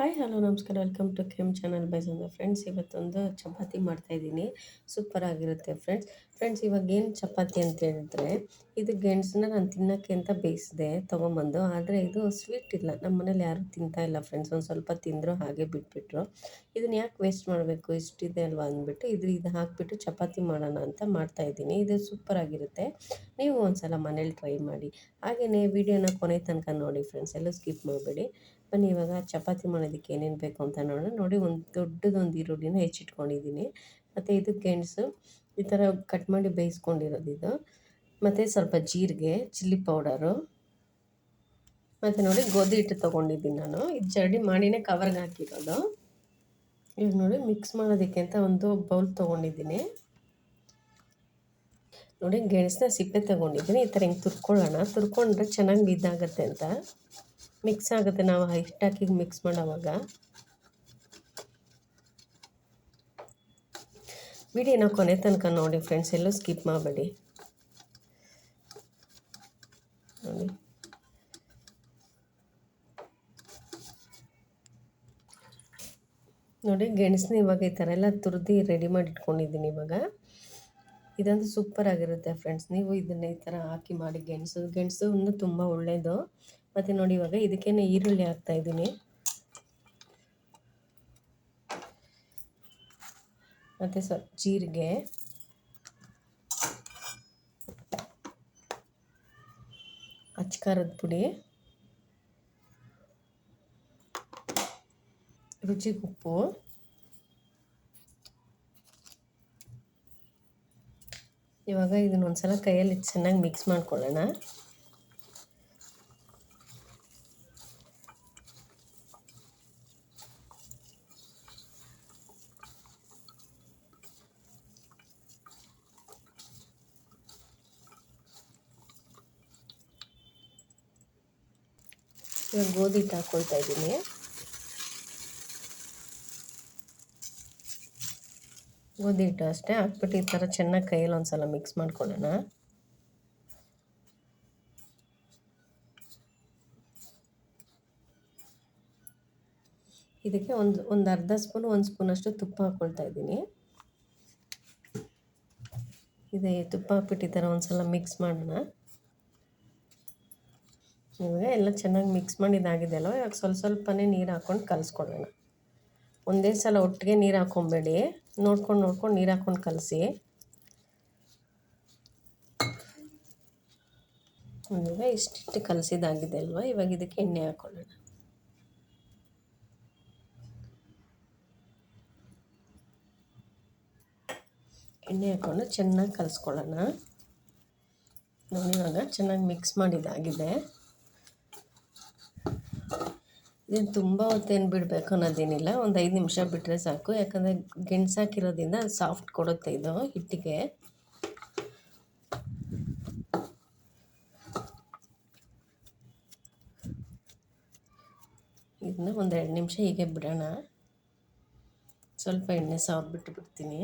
Hi hello ನಮಸ್ಕಾರ. Welcome to ಕೆಮ್ channel ಬೈ ಸಂದ ಫ್ರೆಂಡ್ಸ್ ಇವತ್ತೊಂದು ಚಪಾತಿ ಮಾಡ್ತಾಯಿದ್ದೀನಿ ಸೂಪರ್ ಆಗಿರುತ್ತೆ ಫ್ರೆಂಡ್ಸ್ ಫ್ರೆಂಡ್ಸ್ ಇವಾಗ ಏನು ಚಪಾತಿ ಅಂತ ಹೇಳಿದ್ರೆ, ಇದು ಗೆಣಸನ್ನ ನಾನು ತಿನ್ನೋಕ್ಕೆ ಅಂತ ಬೇಯಿಸಿದೆ, ತೊಗೊಂಬಂದು. ಆದರೆ ಇದು ಸ್ವೀಟ್ ಇಲ್ಲ. ನಮ್ಮ ಮನೇಲಿ ಯಾರು ತಿಂತಾ ಇಲ್ಲ ಫ್ರೆಂಡ್ಸ್ ಒಂದು ಸ್ವಲ್ಪ ತಿಂದರು ಹಾಗೆ ಬಿಟ್ಬಿಟ್ರು. ಇದನ್ನ ಯಾಕೆ ವೇಸ್ಟ್ ಮಾಡಬೇಕು? ಇಷ್ಟಿದೆ ಅಲ್ವಾ ಅಂದ್ಬಿಟ್ಟು ಇದು ಇದು ಹಾಕಿಬಿಟ್ಟು ಚಪಾತಿ ಮಾಡೋಣ ಅಂತ ಮಾಡ್ತಾಯಿದ್ದೀನಿ ಇದು ಸೂಪರ್ ಆಗಿರುತ್ತೆ. ನೀವು ಒಂದು ಸಲ ಮನೇಲಿ ಟ್ರೈ ಮಾಡಿ. ಹಾಗೆಯೇ ವಿಡಿಯೋನ ಕೊನೆ ತನಕ ನೋಡಿ ಫ್ರೆಂಡ್ಸ್ ಎಲ್ಲೂ ಸ್ಕಿಪ್ ಮಾಡಬೇಡಿ. ಬನ್ನಿ, ಇವಾಗ ಚಪಾತಿ ಮಾಡೋದಕ್ಕೆ ಏನೇನು ಬೇಕು ಅಂತ ನೋಡೋಣ. ನೋಡಿ, ಒಂದು ದೊಡ್ಡದೊಂದು ಈರುಳ್ಳಿನ ಹೆಚ್ಚಿಟ್ಕೊಂಡಿದ್ದೀನಿ. ಮತ್ತು ಇದು ಗೆಣಸು ಈ ಥರ ಕಟ್ ಮಾಡಿ ಬೇಯಿಸ್ಕೊಂಡಿರೋದು ಇದು ಮತ್ತು ಸ್ವಲ್ಪ ಜೀರಿಗೆ, ಚಿಲ್ಲಿ ಪೌಡರು. ಮತ್ತು ನೋಡಿ, ಗೋಧಿ ಹಿಟ್ಟು ತೊಗೊಂಡಿದ್ದೀನಿ ನಾನು. ಇದು ಜರಡಿ ಮಾಡಿನೇ ಕವರ್ಗೆ ಹಾಕಿರೋದು. ಈಗ ನೋಡಿ, ಮಿಕ್ಸ್ ಮಾಡೋದಕ್ಕೆ ಅಂತ ಒಂದು ಬೌಲ್ ತೊಗೊಂಡಿದ್ದೀನಿ. ನೋಡಿ ಗೆಣಸನ್ನ ಸಿಪ್ಪೆ ತೊಗೊಂಡಿದ್ದೀನಿ. ಈ ಥರ ಹಿಂಗೆ ತುರ್ಕೊಳ್ಳೋಣ. ತುರ್ಕೊಂಡ್ರೆ ಚೆನ್ನಾಗಿ ಇದಾಗುತ್ತೆ ಅಂತ. ಮಿಕ್ಸ್ ಆಗುತ್ತೆ ನಾವು ಹಿಟ್ಟಾಕಿ ಮಿಕ್ಸ್ ಮಾಡೋವಾಗ. ವಿಡಿಯೋನ ಕೊನೆ ತನಕ ನೋಡಿ ಫ್ರೆಂಡ್ಸ್ ಎಲ್ಲೂ ಸ್ಕಿಪ್ ಮಾಡಬೇಡಿ. ನೋಡಿ. ನೋಡಿ ಗೆಣಸನ್ನ ಇವಾಗ ಈ ಥರ ಎಲ್ಲ ತುರಿದು ರೆಡಿ ಮಾಡಿ ಇಟ್ಕೊಂಡಿದ್ದೀನಿ ಇವಾಗ. ಇದೊಂದು ಸೂಪರ್ ಆಗಿರುತ್ತೆ ಫ್ರೆಂಡ್ಸ್ ನೀವು ಇದನ್ನ ಈ ಥರ ಹಾಕಿ ಮಾಡಿ ಗೆಣಸು ಗೆಣಸು ತುಂಬ ಒಳ್ಳೆಯದು ಮತ್ತು ನೋಡಿ ಇವಾಗ ಇದಕ್ಕೇನೆ ಈರುಳ್ಳಿ ಹಾಕ್ತಾ ಇದ್ದೀನಿ. ಮತ್ತು ಸ್ವಲ್ಪ ಜೀರಿಗೆ. ಅಚ್ಕಾರದ ಪುಡಿ. ರುಚಿಗೆ ಉಪ್ಪು. ಇವಾಗ ಇದನ್ನ ಸಲ ಕೈಯಲ್ಲಿ ಚೆನ್ನಾಗಿ ಮಿಕ್ಸ್ ಮಾಡ್ಕೊಳ್ಳೋಣ. ಇವಾಗ ಗೋಧಿ ಹಿಟ್ಟು ಹಾಕ್ಕೊಳ್ತಾ ಇದ್ದೀನಿ. ಗೋಧಿ ಹಿಟ್ಟು ಅಷ್ಟೇ ಹಾಕ್ಬಿಟ್ಟು ಈ ಥರ ಚೆನ್ನಾಗಿ ಕೈಯಲ್ಲಿ ಒಂದು ಸಲ ಮಿಕ್ಸ್ ಮಾಡ್ಕೊಳ್ಳೋಣ. ಇದಕ್ಕೆ ಒಂದು ಒಂದು ಅರ್ಧ ಸ್ಪೂನ್, ಒಂದು ಸ್ಪೂನಷ್ಟು ತುಪ್ಪ ಹಾಕ್ಕೊಳ್ತಾ ಇದ್ದೀನಿ. ಇದೇ, ತುಪ್ಪ ಹಾಕ್ಬಿಟ್ಟು ಈ ಥರ ಒಂದು ಸಲ ಮಿಕ್ಸ್ ಮಾಡೋಣ. ಇವಾಗ ಎಲ್ಲ ಚೆನ್ನಾಗಿ ಮಿಕ್ಸ್ ಮಾಡಿದ್ದಾಗಿದೆ ಅಲ್ವ ಇವಾಗ ಸ್ವಲ್ಪ ಸ್ವಲ್ಪನೇ ನೀರು ಹಾಕ್ಕೊಂಡು ಕಲಸ್ಕೊಳ್ಳೋಣ ಒಂದೇ ಸಲ ಒಟ್ಟಿಗೆ ನೀರು ಹಾಕ್ಕೊಬೇಡಿ ನೋಡ್ಕೊಂಡು ನೋಡ್ಕೊಂಡು ನೀರು ಹಾಕ್ಕೊಂಡು ಕಲಸಿ. ಇವಾಗ ಇಷ್ಟಿಷ್ಟು ಕಲಸಿದಾಗಿದೆ ಅಲ್ವಾ? ಇವಾಗ ಇದಕ್ಕೆ ಎಣ್ಣೆ ಹಾಕ್ಕೊಳ್ಳೋಣ ಎಣ್ಣೆ ಹಾಕ್ಕೊಂಡು ಚೆನ್ನಾಗಿ ಕಲಿಸ್ಕೊಳ್ಳೋಣ. ನೋಡಿ ಇವಾಗ ಚೆನ್ನಾಗಿ ಮಿಕ್ಸ್ ಮಾಡಿದ್ದಾಗಿದೆ ಇದನ್ನು ತುಂಬ ಹೊತ್ತೇನು ಬಿಡಬೇಕು ಅನ್ನೋದೇನಿಲ್ಲ. ಒಂದು ಐದು ನಿಮಿಷ ಬಿಟ್ಟರೆ ಸಾಕು. ಯಾಕಂದರೆ ಗೆಣಸು ಹಾಕಿರೋದ್ರಿಂದ ಸಾಫ್ಟ್ ಕೊಡುತ್ತೆ ಇದು ಹಿಟ್ಟಿಗೆ. ಇದನ್ನ ಒಂದು ಎರಡು ನಿಮಿಷ ಹೀಗೆ ಬಿಡೋಣ. ಸ್ವಲ್ಪ ಎಣ್ಣೆ ಸಾವ್ದು ಬಿಟ್ಟು ಬಿಡ್ತೀನಿ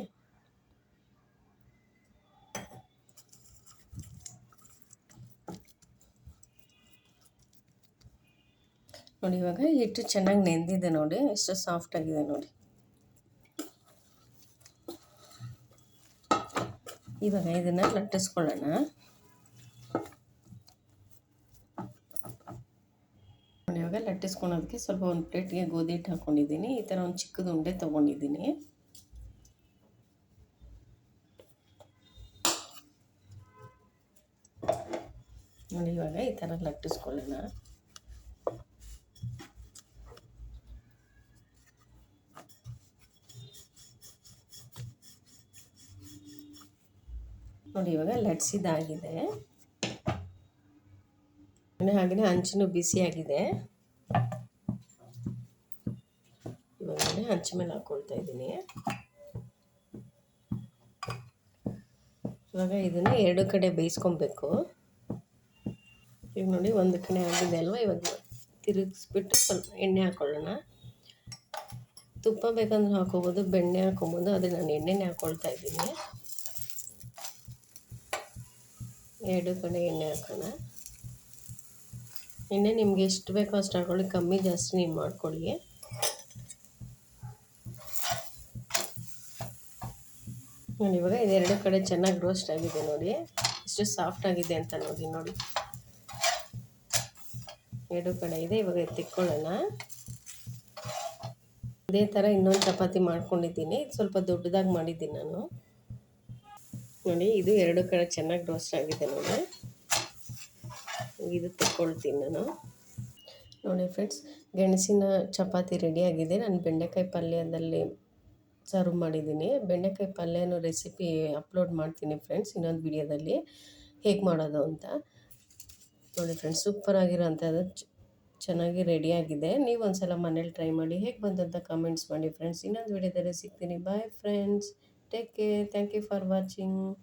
ನೋಡಿ ಇವಾಗ ಹಿಟ್ಟು ಚೆನ್ನಾಗಿ ನೆಂದಿದೆ ನೋಡಿ. ಎಷ್ಟು ಸಾಫ್ಟಾಗಿದೆ ನೋಡಿ. ಇವಾಗ ಇದನ್ನು ಲಟ್ಟಿಸ್ಕೊಳ್ಳೋಣ. ಇವಾಗ ಲಟ್ಟಿಸ್ಕೊಳೋದಕ್ಕೆ ಸ್ವಲ್ಪ ಒಂದು ಪ್ಲೇಟ್ಗೆ ಗೋಧಿ ಹಿಟ್ಟು ಹಾಕ್ಕೊಂಡಿದ್ದೀನಿ ಈ ಥರ ಒಂದು ಚಿಕ್ಕದು ಉಂಡೆ ತೊಗೊಂಡಿದ್ದೀನಿ. ನೋಡಿ, ಇವಾಗ ಈ ಥರ ಲಟ್ಟಿಸ್ಕೊಳ್ಳೋಣ. ನೋಡಿ, ಇವಾಗ ಲಟ್ಸಿದಾಗಿದೆ ಹಾಗೆಯೇ ಹಂಚಿನೂ ಬಿಸಿಯಾಗಿದೆ ಇವಾಗ ಹಂಚಿ ಮೇಲೆ ಹಾಕ್ಕೊಳ್ತಾ ಇದ್ದೀನಿ. ಇವಾಗ ಇದನ್ನು ಎರಡು ಕಡೆ ಬೇಯಿಸ್ಕೊಬೇಕು. ಈಗ ನೋಡಿ, ಒಂದು ಕಡೆ ಆಗಿದೆ ಅಲ್ವಾ? ಇವಾಗ ತಿರುಗಿಸ್ಬಿಟ್ಟು ಸ್ವಲ್ಪ ಎಣ್ಣೆ ಹಾಕ್ಕೊಳ್ಳೋಣ ತುಪ್ಪ ಬೇಕಂದ್ರೆ ಹಾಕೋಬೋದು, ಬೆಣ್ಣೆ ಹಾಕೊಬೋದು ಅದೇ ನಾನು ಎಣ್ಣೆನೇ ಹಾಕ್ಕೊಳ್ತಾ ಇದ್ದೀನಿ. ಎರಡು ಕಡೆ ಎಣ್ಣೆ ಹಾಕೋಣ. ಎಣ್ಣೆ ನಿಮ್ಗೆ ಎಷ್ಟು ಬೇಕೋ ಅಷ್ಟು ಹಾಕೊಳ್ಳಿ, ಕಮ್ಮಿ ಜಾಸ್ತಿ ನೀವು ಮಾಡ್ಕೊಳ್ಳಿ. ನೋಡಿ, ಇವಾಗ ಇದೆರಡು ಕಡೆ ಚೆನ್ನಾಗಿ ರೋಸ್ಟ್ ಆಗಿದೆ ನೋಡಿ. ಎಷ್ಟು ಸಾಫ್ಟ್ ಆಗಿದೆ ಅಂತ ನೋಡಿ ನೋಡಿ. ಎರಡು ಕಡೆ ಇದೆ, ಇವಾಗ ತಿಕ್ಕೊಳ್ಳೋಣ. ಇದೇ ಥರ ಇನ್ನೊಂದು ಚಪಾತಿ ಮಾಡ್ಕೊಂಡಿದ್ದೀನಿ. ಸ್ವಲ್ಪ ದೊಡ್ಡದಾಗಿ ಮಾಡಿದ್ದೀನಿ ನಾನು. ನೋಡಿ ಇದು ಎರಡು ಕಡೆ ಚೆನ್ನಾಗಿ ರೋಸ್ಟ್ ಆಗಿದೆ ನೋಡಿ. ಇದು ತಗೊಳ್ತೀನಿ ನಾನು. ನೋಡಿ ಫ್ರೆಂಡ್ಸ್ ಗೆಣಸಿನ ಚಪಾತಿ ರೆಡಿಯಾಗಿದೆ ನಾನು ಬೆಂಡೆಕಾಯಿ ಪಲ್ಯದಲ್ಲಿ ಸರ್ವ್ ಮಾಡಿದ್ದೀನಿ. ಬೆಂಡೆಕಾಯಿ ಪಲ್ಯನೂ ರೆಸಿಪಿ ಅಪ್ಲೋಡ್ ಮಾಡ್ತೀನಿ ಫ್ರೆಂಡ್ಸ್ ಇನ್ನೊಂದು ವಿಡಿಯೋದಲ್ಲಿ ಹೇಗೆ ಮಾಡೋದು ಅಂತ. ನೋಡಿ ಫ್ರೆಂಡ್ಸ್ ಸೂಪರ್ ಆಗಿರೋಂಥದ್ದು ಚೆನ್ನಾಗಿ ರೆಡಿಯಾಗಿದೆ ನೀವು ಒಂದು ಸಲ ಮನೇಲಿ ಟ್ರೈ ಮಾಡಿ, ಹೇಗೆ ಬಂದಂತ ಕಮೆಂಟ್ಸ್ ಮಾಡಿ ಫ್ರೆಂಡ್ಸ್ ಇನ್ನೊಂದು ವಿಡಿಯೋದಲ್ಲಿ ಸಿಗ್ತೀನಿ. Bye friends Take care. Thank you for watching.